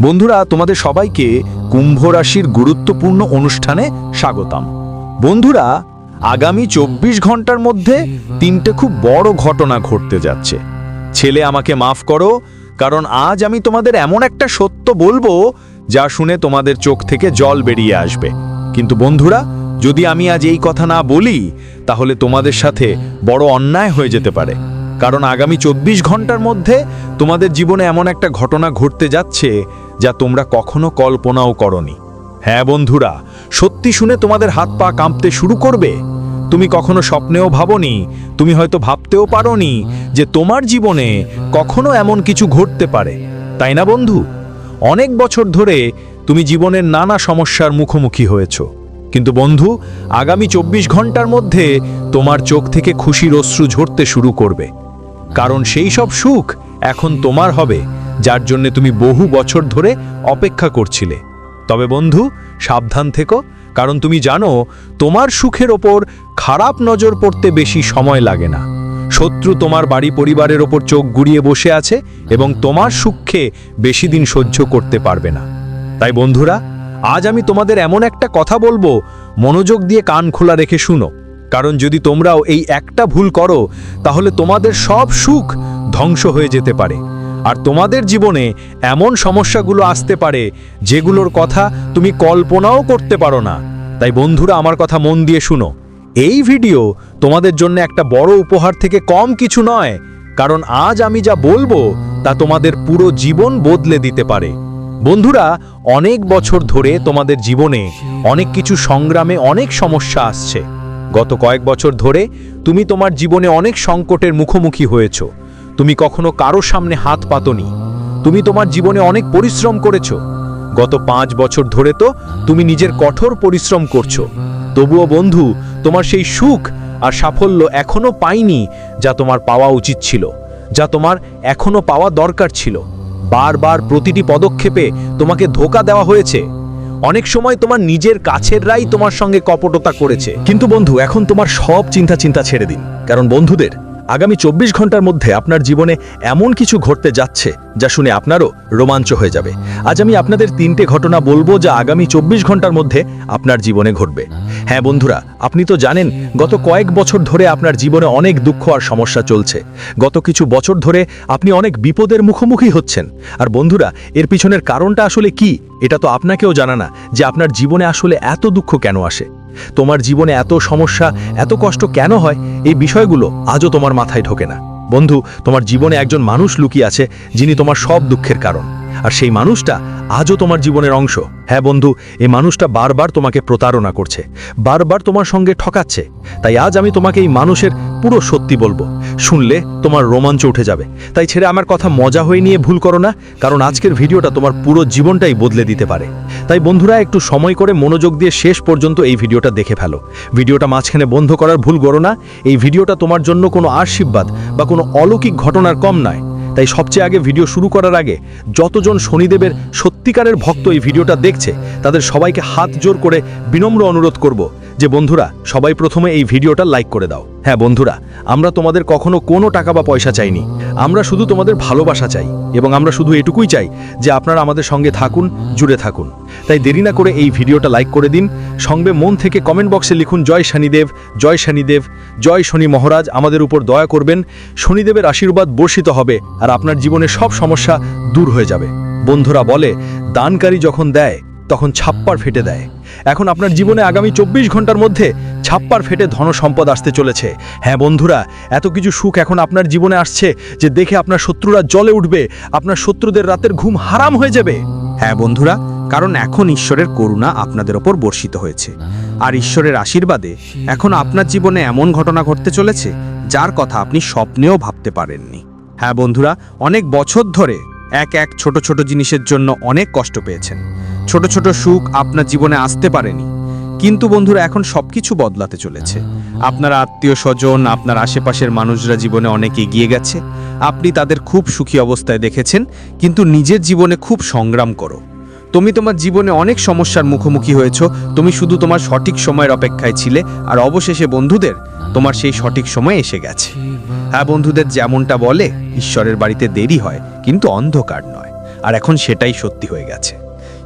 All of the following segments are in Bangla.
বন্ধুরা, তোমাদের সবাইকে কুম্ভ রাশির গুরুত্বপূর্ণ অনুষ্ঠানে স্বাগতম। বন্ধুরা, আগামী চব্বিশ ঘণ্টার মধ্যে তিনটে খুব বড় ঘটনা ঘটতে যাচ্ছে। ছেলে, আমাকে মাফ করো, কারণ আজ আমি তোমাদের এমন একটা সত্য বলব যা শুনে তোমাদের চোখ থেকে জল বেরিয়ে আসবে। কিন্তু বন্ধুরা, যদি আমি আজ এই কথা না বলি, তাহলে তোমাদের সাথে বড় অন্যায় হয়ে যেতে পারে। কারণ আগামী চব্বিশ ঘণ্টার মধ্যে তোমাদের জীবনে এমন একটা ঘটনা ঘটতে যাচ্ছে যা তোমরা কখনো কল্পনাও করনি। হ্যাঁ বন্ধুরা, সত্যি শুনে তোমাদের হাত পা কাঁপতে শুরু করবে? তুমি কখনো স্বপ্নেও ভাবনি, তুমি হয়তো ভাবতেও পারোনি যে তোমার জীবনে কখনো এমন কিছু ঘটতে পারে, তাই না বন্ধু? অনেক বছর ধরে তুমি জীবনের নানা সমস্যার মুখোমুখি হয়েছ। কিন্তু বন্ধু, আগামী চব্বিশ ঘণ্টার মধ্যে তোমার চোখ থেকে খুশির অশ্রু ঝরতে শুরু করবে। কারণ সেই সব সুখ এখন তোমার হবে। যার জন্য তুমি বহু বছর ধরে অপেক্ষা করছিলে। তবে বন্ধু, সাবধান থেকো, কারণ তুমি জানো, তোমার সুখের ওপর খারাপ নজর পড়তে বেশি সময় লাগে না। শত্রু তোমার বাড়ি পরিবারের ওপর চোখ গুড়িয়ে বসে আছে এবং তোমার সুখে বেশি দিন সহ্য করতে পারবে না। তাই বন্ধুরা, আজ আমি তোমাদের এমন একটা কথা বলব, মনোযোগ দিয়ে কান খোলা রেখে শুনো। কারণ যদি তোমরাও এই একটা ভুল করো, তাহলে তোমাদের সব সুখ ধ্বংস হয়ে যেতে পারে। আর তোমাদের জীবনে এমন সমস্যাগুলো আসতে পারে যেগুলোর কথা তুমি কল্পনাও করতে পারো না। তাই বন্ধুরা, আমার কথা মন দিয়ে শুনো। এই ভিডিও তোমাদের জন্য একটা বড় উপহার থেকে কম কিছু নয়, কারণ আজ আমি যা বলব তা তোমাদের পুরো জীবন বদলে দিতে পারে। বন্ধুরা, অনেক বছর ধরে তোমাদের জীবনে অনেক কিছু সংগ্রামে অনেক সমস্যা আসছে। গত কয়েক বছর ধরে তুমি তোমার জীবনে অনেক সংকটের মুখোমুখি হয়েছ। তুমি কখনো কারও সামনে হাত পাতনি। তুমি তোমার জীবনে অনেক পরিশ্রম করেছ। গত পাঁচ বছর ধরে তো তুমি নিজের কঠোর পরিশ্রম করছ। তবুও বন্ধু, তোমার সেই সুখ আর সাফল্য এখনও পাইনি যা তোমার পাওয়া উচিত ছিল, যা তোমার এখনও পাওয়া দরকার ছিল। বারবার প্রতিটি পদক্ষেপে তোমাকে ধোকা দেওয়া হয়েছে। অনেক সময় তোমার নিজের কাছেররাই তোমার সঙ্গে কপটতা করেছে। কিন্তু বন্ধু, এখন তোমার সব চিন্তা চিন্তা ছেড়ে দিন। কারণ বন্ধুদের আগামী চব্বিশ ঘণ্টার মধ্যে আপনার জীবনে এমন কিছু ঘটতে যাচ্ছে যা শুনে আপনারও রোমাঞ্চ হয়ে যাবে। আজ আমি আপনাদের তিনটে ঘটনা বলব যা আগামী চব্বিশ ঘণ্টার মধ্যে আপনার জীবনে ঘটবে। হ্যাঁ বন্ধুরা, আপনি তো জানেন, গত কয়েক বছর ধরে আপনার জীবনে অনেক দুঃখ আর সমস্যা চলছে। গত কিছু বছর ধরে আপনি অনেক বিপদের মুখোমুখি হচ্ছেন। আর বন্ধুরা, এর পিছনের কারণটা আসলে কি? এটা তো আপনাকেও জানা না যে আপনার জীবনে আসলে এত দুঃখ কেন আসে। তোমার জীবনে এত সমস্যা, এত কষ্ট কেন হয়? এই বিষয়গুলো আজও তোমার মাথায় ঢোকে না। বন্ধু, তোমার জীবনে একজন মানুষ লুকিয়ে আছে যিনি তোমার সব দুঃখের কারণ। আর সেই মানুষটা আজও তোমার জীবনের অংশ। হ্যাঁ বন্ধু, এই মানুষটা বারবার তোমাকে প্রতারণা করছে, বারবার তোমার সঙ্গে ঠকাচ্ছে। তাই আজ আমি তোমাকে এই মানুষের পুরো সত্যি বলব। শুনলে তোমার রোমাঞ্চ উঠে যাবে। তাই ছেড়ে আমার কথা মজা হয়ে নিয়ে ভুল করো না, কারণ আজকের ভিডিওটা তোমার পুরো জীবনটাই বদলে দিতে পারে। তাই বন্ধুরা, একটু সময় করে মনোযোগ দিয়ে শেষ পর্যন্ত এই ভিডিওটা দেখে ফেলো। ভিডিওটা মাঝখানে বন্ধ করার ভুল করো না। এই ভিডিওটা তোমার জন্য কোনো আশীর্বাদ বা কোনো অলৌকিক ঘটনার কম নয়। তাই সবচেয়ে আগে ভিডিও শুরু করার আগে যতজন শনিদেবের সত্যিকারের ভক্ত এই ভিডিওটা দেখছে, তাদের সবাইকে হাত জোর করে বিনম্র অনুরোধ করব। যে বন্ধুরা, সবাই প্রথমে এই ভিডিওটা লাইক করে দাও। হ্যাঁ বন্ধুরা, আমরা তোমাদের কখনো কোনো টাকা বা পয়সা চাইনি। আমরা শুধু তোমাদের ভালোবাসা চাই এবং আমরা শুধু এটুকুই চাই যে আপনারা আমাদের সঙ্গে থাকুন, জুড়ে থাকুন। তাই দেরি না করে এই ভিডিওটা লাইক করে দিন। সঙ্গে মন থেকে কমেন্ট বক্সে লিখুন, জয় শনিদেব জয় শনিদেব, জয় শনি মহারাজ, আমাদের উপর দয়া করবেন। শনিদেবের আশীর্বাদ বর্ষিত হবে আর আপনার জীবনে সব সমস্যা দূর হয়ে যাবে। বন্ধুরা বলে, দানকারী যখন দেয় তখন ছাপ্পার ফেটে দেয়। এখন আপনার জীবনে আগামী চব্বিশ ঘণ্টার মধ্যে ছাপ্পার ফেটে ধন সম্পদ আসতে চলেছে। হ্যাঁ বন্ধুরা, এত কিছু সুখ এখন আপনার জীবনে আসছে যে দেখে আপনার শত্রুরা জলে উঠবে, আপনার শত্রুদের রাতের ঘুম হারাম হয়ে যাবে। হ্যাঁ বন্ধুরা, কারণ এখন ঈশ্বরের করুণা আপনাদের ওপর বর্ষিত হয়েছে। আর ঈশ্বরের আশীর্বাদে এখন আপনার জীবনে এমন ঘটনা ঘটতে চলেছে, যার কথা আপনি স্বপ্নেও ভাবতে পারেননি। হ্যাঁ বন্ধুরা, অনেক বছর ধরে এক এক ছোট ছোট জিনিসের জন্য অনেক কষ্ট পেয়েছেন। ছোট ছোট সুখ আপনার জীবনে আসতে পারেনি। কিন্তু বন্ধুরা, এখন সব কিছু বদলাতে চলেছে। আপনার আত্মীয় স্বজন, আপনার আশেপাশের মানুষরা জীবনে অনেক এগিয়ে গেছে। আপনি তাদের খুব সুখী অবস্থায় দেখেছেন, কিন্তু নিজের জীবনে খুব সংগ্রাম করো। তুমি তোমার জীবনে অনেক সমস্যার মুখোমুখি হয়েছ। তুমি শুধু তোমার সঠিক সময়ের অপেক্ষায় ছিলে, আর অবশেষে বন্ধুদের তোমার সেই সঠিক সময় এসে গেছে। হ্যাঁ বন্ধুদের যেমনটা বলে, ঈশ্বরের বাড়িতে দেরি হয়, কিন্তু অন্ধকার নয়। আর এখন সেটাই সত্যি হয়ে গেছে।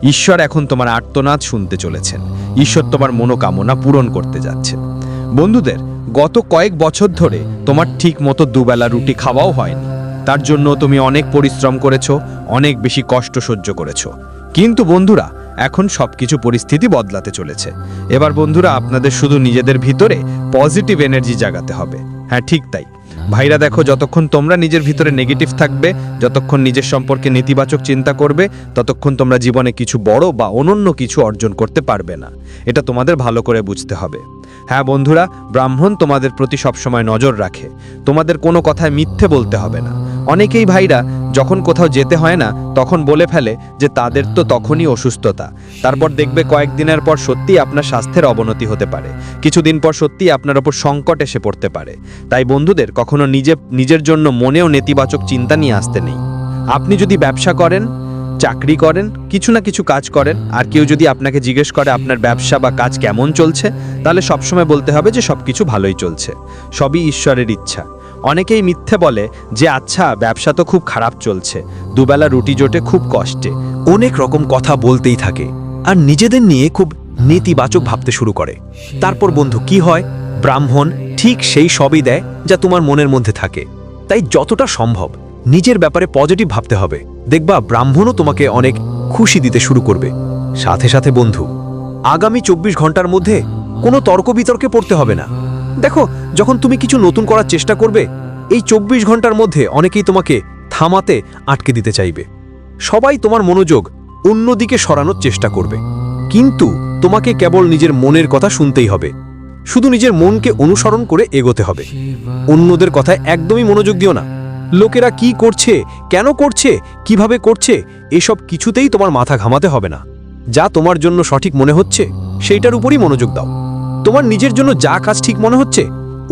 ঈশ্বর এখন তোমার আর্তনাদ শুনতে চলেছেন। ঈশ্বর তোমার মনোকামনা পূরণ করতে যাচ্ছে বন্ধুদের, গত কয়েক বছর ধরে তোমার ঠিক মতো দুবেলা রুটি খাওয়াও হয়নি। তার জন্য তুমি অনেক পরিশ্রম করেছ, অনেক বেশি কষ্ট সহ্য করেছ। কিন্তু বন্ধুরা, এখন সবকিছু পরিস্থিতি বদলাতে চলেছে। এবার বন্ধুরা, আপনাদের শুধু নিজেদের ভিতরে পজিটিভ এনার্জি জাগাতে হবে। হ্যাঁ ঠিক তাই। ভাইরা দেখো, যতক্ষণ তোমরা নিজের ভিতরে নেগেটিভ থাকবে, যতক্ষণ নিজের সম্পর্কে নেতিবাচক চিন্তা করবে, ততক্ষণ তোমরা জীবনে কিছু বড় বা অনন্য কিছু অর্জন করতে পারবে না। এটা তোমাদের ভালো করে বুঝতে হবে। হ্যাঁ বন্ধুরা, ব্রাহ্মণ তোমাদের প্রতি সবসময় নজর রাখে। তোমাদের কোনো কথায় মিথ্যে বলতে হবে না। অনেকেই ভাইরা, যখন কোথাও যেতে হয় না, তখন বলে ফেলে যে তাদের তো তখনই অসুস্থতা। তারপর দেখবে কয়েকদিনের পর সত্যি আপনার স্বাস্থ্যের অবনতি হতে পারে। কিছুদিন পর সত্যি আপনার ওপর সংকট এসে পড়তে পারে। তাই বন্ধুদের, কখনো নিজে, নিজের জন্য মনেও নেতিবাচক চিন্তা নিয়ে আসতে নেই। আপনি যদি ব্যবসা করেন, চাকরি করেন, কিছু না কিছু কাজ করেন, আর কেউ যদি আপনাকে জিজ্ঞেস করে আপনার ব্যবসা বা কাজ কেমন চলছে, তাহলে সবসময় বলতে হবে যে সব কিছু ভালোই চলছে। সবই ঈশ্বরের ইচ্ছা। অনেকেই মিথ্যে বলে যে আচ্ছা ব্যবসা তো খুব খারাপ চলছে, দুবেলা রুটি জোটে খুব কষ্টে, অনেক রকম কথা বলতেই থাকে। আর নিজেদের নিয়ে খুব নেতিবাচক ভাবতে শুরু করে। তারপর বন্ধু কি হয়? ব্রাহ্মণ ঠিক সেই সবই দেয় যা তোমার মনের মধ্যে থাকে। তাই যতটা সম্ভব নিজের ব্যাপারে পজিটিভ ভাবতে হবে। দেখবা, ব্রাহ্মণও তোমাকে অনেক খুশি দিতে শুরু করবে। সাথে সাথে বন্ধু, আগামী চব্বিশ ঘণ্টার মধ্যে কোনো তর্ক বিতর্কে পড়তে হবে না। দেখো, যখন তুমি কিছু নতুন করার চেষ্টা করবে, এই চব্বিশ ঘণ্টার মধ্যে অনেকেই তোমাকে থামাতে আটকে দিতে চাইবে। সবাই তোমার মনোযোগ অন্যদিকে সরানোর চেষ্টা করবে। কিন্তু তোমাকে কেবল নিজের মনের কথা শুনতেই হবে। শুধু নিজের মনকে অনুসরণ করে এগোতে হবে। অন্যদের কথায় একদমই মনোযোগ দিও না। লোকেরা কি করছে, কেন করছে, কীভাবে করছে, এসব কিছুতেই তোমার মাথা ঘামাতে হবে না। যা তোমার জন্য সঠিক মনে হচ্ছে, সেইটার উপরই মনোযোগ দাও। তোমার নিজের জন্য যা কাজ ঠিক মনে হচ্ছে,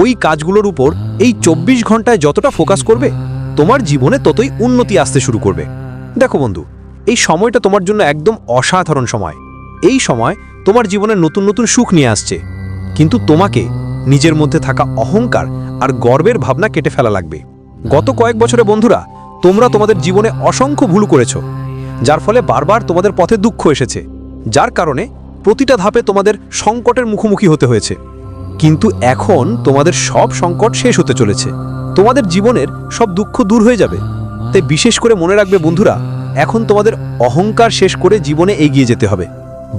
ওই কাজগুলোর উপর এই চব্বিশ ঘন্টায় যতটা ফোকাস করবে, তোমার জীবনে ততই উন্নতি আসতে শুরু করবে। দেখো বন্ধু, এই সময়টা তোমার জন্য একদম অসাধারণ সময়। এই সময় তোমার জীবনে নতুন নতুন সুখ নিয়ে আসছে। কিন্তু তোমাকে নিজের মধ্যে থাকা অহংকার আর গর্বের ভাবনা কেটে ফেলা লাগবে। গত কয়েক বছরে বন্ধুরা, তোমরা তোমাদের জীবনে অসংখ্য ভুল করেছ, যার ফলে বারবার তোমাদের পথে দুঃখ এসেছে, যার কারণে প্রতিটা ধাপে তোমাদের সংকটের মুখোমুখি হতে হয়েছে। কিন্তু এখন তোমাদের সব সংকট শেষ হতে চলেছে। তোমাদের জীবনের সব দুঃখ দূর হয়ে যাবে। তাই বিশেষ করে মনে রাখবে বন্ধুরা, এখন তোমাদের অহংকার শেষ করে জীবনে এগিয়ে যেতে হবে।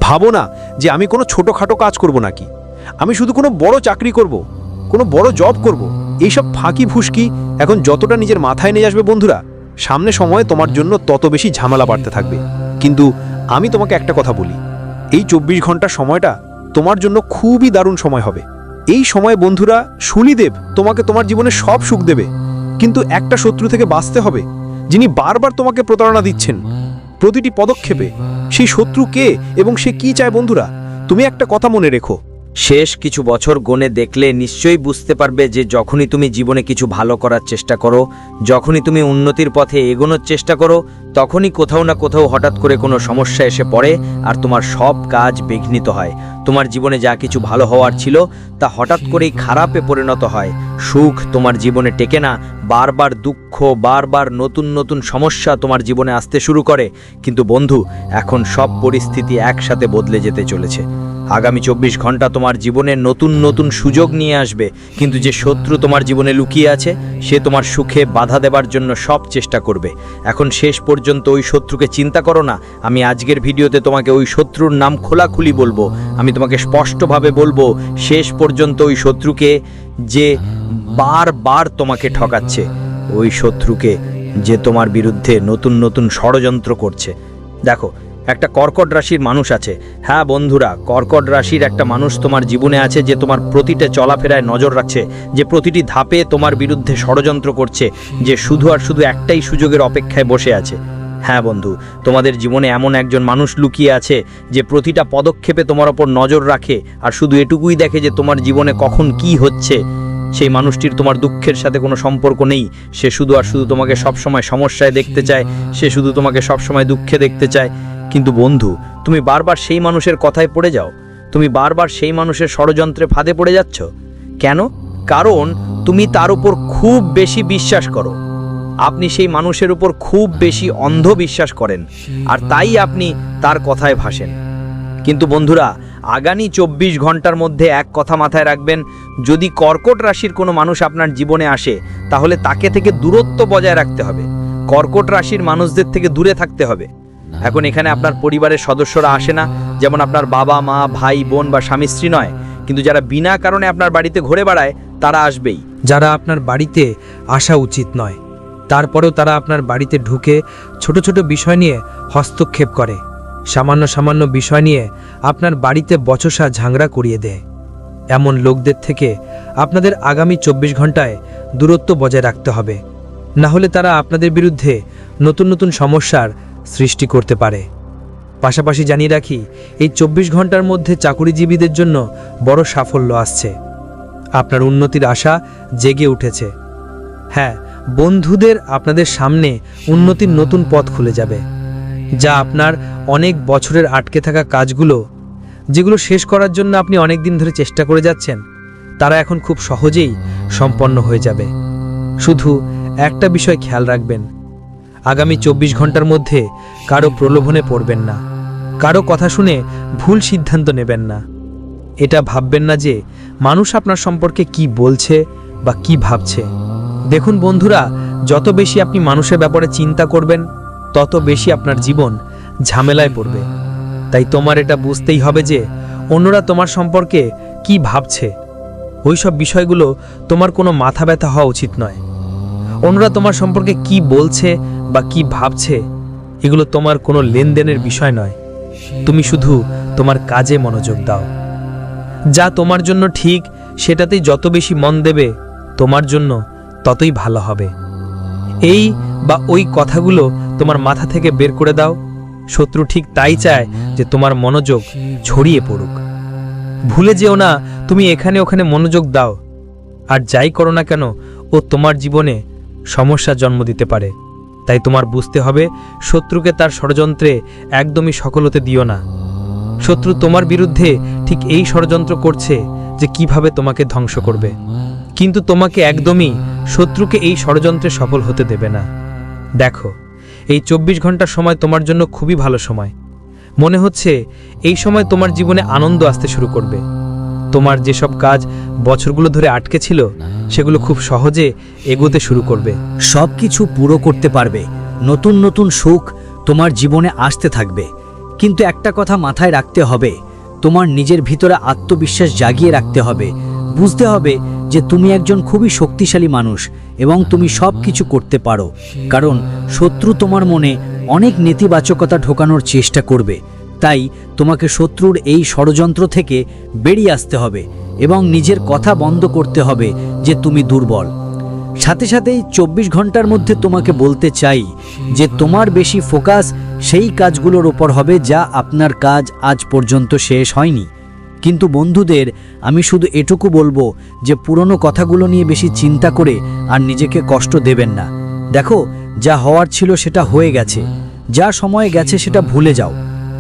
ভাবো না যে আমি কোনো ছোটোখাটো কাজ করব নাকি। আমি শুধু কোনো বড় চাকরি করব, কোনো বড় জব করব। এইসব ফাঁকি ফুসকি এখন যতটা নিজের মাথায় নিয়ে আসবে বন্ধুরা, সামনে সময়ে তোমার জন্য তত বেশি ঝামেলা বাড়তে থাকবে। কিন্তু আমি তোমাকে একটা কথা বলি এই চব্বিশ ঘণ্টা সময়টা তোমার জন্য খুবই দারুণ সময় হবে। এই সময় বন্ধুরা, শনিদেব তোমাকে তোমার জীবনে সব সুখ দেবে। কিন্তু একটা শত্রু থেকে বাঁচতে হবে, যিনি বারবার তোমাকে প্রতারণা দিচ্ছেন। প্রতিটি পদক্ষেপে সেই শত্রু কে এবং সে কি চায় বন্ধুরা, তুমি একটা কথা মনে রেখো। শেষ কিছু বছর গণে দেখলে নিশ্চয়ই বুঝতে পারবে যে যখনই তুমি জীবনে কিছু ভালো করার চেষ্টা করো, যখনই তুমি উন্নতির পথে এগোনোর চেষ্টা করো, তখনই কোথাও না কোথাও হঠাৎ করে কোনো সমস্যা এসে পড়ে আর তোমার সব কাজ বিঘ্নিত হয়। তোমার জীবনে যা কিছু ভালো হওয়ার ছিল তা হঠাৎ করেই খারাপে পরিণত হয়। সুখ তোমার জীবনে টেকে না, বারবার দুঃখ, বারবার নতুন নতুন সমস্যা তোমার জীবনে আসতে শুরু করে। কিন্তু বন্ধু, এখন সব পরিস্থিতি একসাথে বদলে যেতে চলেছে। আগামী চব্বিশ ঘণ্টা তোমার জীবনে নতুন নতুন সুযোগ নিয়ে আসবে। কিন্তু যে শত্রু তোমার জীবনে লুকিয়ে আছে, সে তোমার সুখে বাধা দেবার জন্য সব চেষ্টা করবে। এখন শেষ পর্যন্ত ওই শত্রুকে চিন্তা করো না। আমি আজকের ভিডিওতে তোমাকে ওই শত্রুর নাম খোলাখুলি বলব। আমি তোমাকে স্পষ্টভাবে বলব, শেষ পর্যন্ত ওই শত্রুকে যে বারবার তোমাকে ঠকাচ্ছে, ওই শত্রুকে যে তোমার বিরুদ্ধে নতুন নতুন ষড়যন্ত্র করছে। দেখো একটা কর্কট রাশির মানুষ আছে। হ্যাঁ বন্ধুরা, কর্কট রাশির একটা মানুষ তোমার জীবনে আছে যে তোমার প্রতিটা চলাফেরায় নজর রাখছে, যে প্রতিটি ধাপে তোমার বিরুদ্ধে ষড়যন্ত্র করছে, যে শুধু আর শুধু একটাই সুযোগের অপেক্ষায় বসে আছে। হ্যাঁ বন্ধু, তোমাদের জীবনে এমন একজন মানুষ লুকিয়ে আছে যে প্রতিটা পদক্ষেপে তোমার ওপর নজর রাখে আর শুধু এটুকুই দেখে যে তোমার জীবনে কখন কি হচ্ছে। সেই মানুষটির তোমার দুঃখের সাথে কোনো সম্পর্ক নেই, সে শুধু আর শুধু তোমাকে সবসময় সমস্যায় দেখতে চায়, সে শুধু তোমাকে সবসময় দুঃখে দেখতে চায়। কিন্তু বন্ধু, তুমি বারবার সেই মানুষের কথায় পড়ে যাও। তুমি বারবার সেই মানুষের ষড়যন্ত্রে ফাঁদে পড়ে যাচ্ছ। কেন? কারণ তুমি তার উপর খুব বেশি বিশ্বাস করো। আপনি সেই মানুষের উপর খুব বেশি অন্ধ বিশ্বাস করেন, আর তাই আপনি তার কথায় ভাসেন। কিন্তু বন্ধুরা, আগামী চব্বিশ ঘণ্টার মধ্যে এক কথা মাথায় রাখবেন, যদি কর্কট রাশির কোনো মানুষ আপনার জীবনে আসে, তাহলে তাকে থেকে দূরত্ব বজায় রাখতে হবে। কর্কট রাশির মানুষদের থেকে দূরে থাকতে হবে। এখন এখানে আপনার পরিবারের সদস্যরা আসে না। যেমন আপনার বাবা, মা, ভাই, বোন বা স্বামী, স্ত্রী নয়। কিন্তু যারা বিনা কারণে আপনার বাড়িতে ঘুরে বেড়ায়, তারা আসবেই। যারা আপনার বাড়িতে আসা উচিত নয়, তারপরেও তারা আপনার বাড়িতে ঢুকে ছোট ছোট বিষয় নিয়ে হস্তক্ষেপ করে। সামান্য সামান্য বিষয় নিয়ে আপনার বাড়িতে বচসা ঝাংরা করিয়ে দেয়। এমন লোকদের থেকে আপনাদের আগামী চব্বিশ ঘন্টায় দূরত্ব বজায় রাখতে হবে। না হলে তারা আপনাদের বিরুদ্ধে নতুন নতুন সমস্যার সৃষ্টি করতে পারে। পাশাপাশি জানিয়ে রাখি, এই চব্বিশ ঘণ্টার মধ্যে চাকুরিজীবীদের জন্য বড় সাফল্য আসছে। আপনার উন্নতির আশা জেগে উঠেছে। হ্যাঁ বন্ধুদের আপনাদের সামনে উন্নতির নতুন পথ খুলে যাবে, যা আপনার অনেক বছরের আটকে থাকা কাজগুলো, যেগুলো শেষ করার জন্য আপনি অনেক দিন ধরে চেষ্টা করে যাচ্ছেন, তারা এখন খুব সহজেই সম্পন্ন হয়ে যাবে। শুধু একটা বিষয় খেয়াল রাখবেন আগামী চব্বিশ ঘণ্টার মধ্যে কারও প্রলোভনে পড়বেন না। কারও কথা শুনে ভুল সিদ্ধান্ত নেবেন না। এটা ভাববেন না যে মানুষ আপনার সম্পর্কে কি বলছে বা কি ভাবছে। দেখুন বন্ধুরা, যত বেশি আপনি মানুষের ব্যাপারে চিন্তা করবেন, তত বেশি আপনার জীবন ঝামেলায় পড়বে। তাই তোমার এটা বুঝতেই হবে যে অন্যরা তোমার সম্পর্কে কি ভাবছে। ওইসব বিষয়গুলো তোমার কোনো মাথা ব্যথা হওয়া উচিত নয়। অন্যরা তোমার সম্পর্কে কি বলছে বা কি ভাবছে, এগুলো তোমার কোনো লেনদেনের বিষয় নয়। তুমি শুধু তোমার কাজে মনোযোগ দাও। যা তোমার জন্য ঠিক, সেটাতেই যত বেশি মন দেবে, তোমার জন্য ততই ভালো হবে। এই বা ওই কথাগুলো তোমার মাথা থেকে বের করে দাও। শত্রু ঠিক তাই চায় যে তোমার মনোযোগ ছড়িয়ে পড়ুক। ভুলে যেও না, তুমি এখানে ওখানে মনোযোগ দাও। আর যাই করো না কেন, ও তোমার জীবনে সমস্যা জন্ম দিতে পারে। তাই তোমার বুঝতে হবে, শত্রুকে তার ষড়যন্ত্রে একদমই সকল হতে দিও না। শত্রু তোমার বিরুদ্ধে ঠিক এই ষড়যন্ত্র করছে যে কীভাবে তোমাকে ধ্বংস করবে। কিন্তু তোমাকে একদমই শত্রুকে এই ষড়যন্ত্রে সফল হতে দেবে না। দেখো, এই চব্বিশ ঘণ্টার সময় তোমার জন্য খুবই ভালো সময়। মনে হচ্ছে এই সময় তোমার জীবনে আনন্দ আসতে শুরু করবে। তোমার যেসব কাজ বছরগুলো ধরে আটকে ছিল, সেগুলো খুব সহজে এগোতে শুরু করবে। সব কিছু পুরো করতে পারবে। নতুন নতুন সুখ তোমার জীবনে আসতে থাকবে। কিন্তু একটা কথা মাথায় রাখতে হবে, তোমার নিজের ভিতরে আত্মবিশ্বাস জাগিয়ে রাখতে হবে। বুঝতে হবে যে তুমি একজন খুবই শক্তিশালী মানুষ এবং তুমি সব কিছু করতে পারো। কারণ শত্রু তোমার মনে অনেক নেতিবাচকতা ঢোকানোর চেষ্টা করবে। তাই তোমাকে শত্রুর এই ষড়যন্ত্র থেকে বেরিয়ে আসতে হবে এবং নিজের কথা বন্ধ করতে হবে যে তুমি দুর্বল। সাথে সাথেই চব্বিশ ঘণ্টার মধ্যে তোমাকে বলতে চাই যে তোমার বেশি ফোকাস সেই কাজগুলোর ওপর হবে যা আপনার কাজ আজ পর্যন্ত শেষ হয়নি। কিন্তু বন্ধুদের, আমি শুধু এটুকু বলব যে পুরনো কথাগুলো নিয়ে বেশি চিন্তা করে আর নিজেকে কষ্ট দেবেন না। দেখো, যা হওয়ার ছিল সেটা হয়ে গেছে। যা সময় গেছে সেটা ভুলে যাও।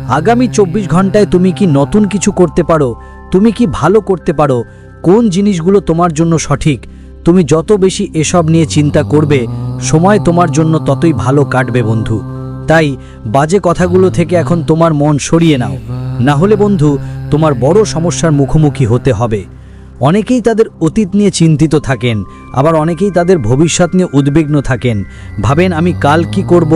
আগামী চব্বিশ ঘন্টায় তুমি কি নতুন কিছু করতে পারো? তুমি কি ভালো করতে পারো? কোন জিনিসগুলো তোমার জন্য সঠিক? তুমি যত বেশি এসব নিয়ে চিন্তা করবে, সময় তোমার জন্য ততই ভালো কাটবে বন্ধু। তাই, বাজে কথাগুলো থেকে এখন তোমার মন সরিয়ে নাও। না হলে বন্ধু, তোমার বড় সমস্যার মুখোমুখি হতে হবে। অনেকেই তাদের অতীত নিয়ে চিন্তিত থাকেন, আবার অনেকেই তাদের ভবিষ্যৎ নিয়ে উদ্বিগ্ন থাকেন। ভাবেন, আমি কাল কি করব?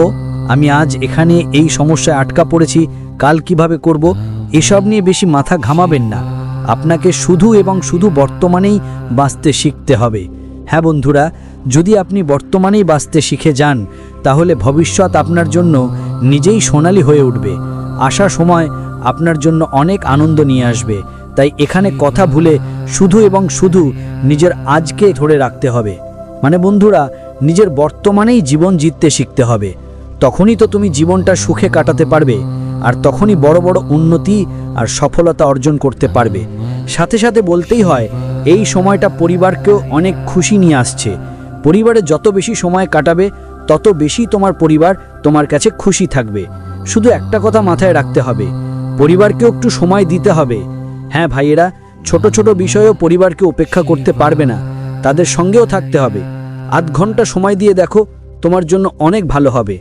আমি আজ এখানে এই সমস্যায় আটকা পড়েছি, কাল কীভাবে করব? এসব নিয়ে বেশি মাথা ঘামাবেন না। আপনাকে শুধু এবং শুধু বর্তমানেই বাঁচতে শিখতে হবে। হ্যাঁ বন্ধুরা, যদি আপনি বর্তমানেই বাঁচতে শিখে যান, তাহলে ভবিষ্যৎ আপনার জন্য নিজেই সোনালি হয়ে উঠবে। আসার সময় আপনার জন্য অনেক আনন্দ নিয়ে আসবে। তাই এখানে কথা ভুলে শুধু এবং শুধু নিজের আজকে ধরে রাখতে হবে। মানে বন্ধুরা, নিজের বর্তমানেই জীবন জিততে শিখতে হবে। তখনই তো তুমি জীবনটা সুখে কাটাতে পারবে, আর তখনই বড় বড় উন্নতি আর সফলতা অর্জন করতে পারবে। সাথে সাথে বলতেই হয়, এই সময়টা পরিবারকেও অনেক খুশি নিয়ে আসছে। পরিবারে যত বেশি সময় কাটাবে, তত বেশি তোমার পরিবার তোমার কাছে খুশি থাকবে। শুধু একটা কথা মাথায় রাখতে হবে, পরিবারকেও একটু সময় দিতে হবে। হ্যাঁ ভাইয়েরা, ছোট ছোট বিষয়েও পরিবারকে উপেক্ষা করতে পারবে না, তাদের সঙ্গেও থাকতে হবে। আধ ঘণ্টা সময় দিয়ে দেখো, তোমার জন্য অনেক ভালো হবে।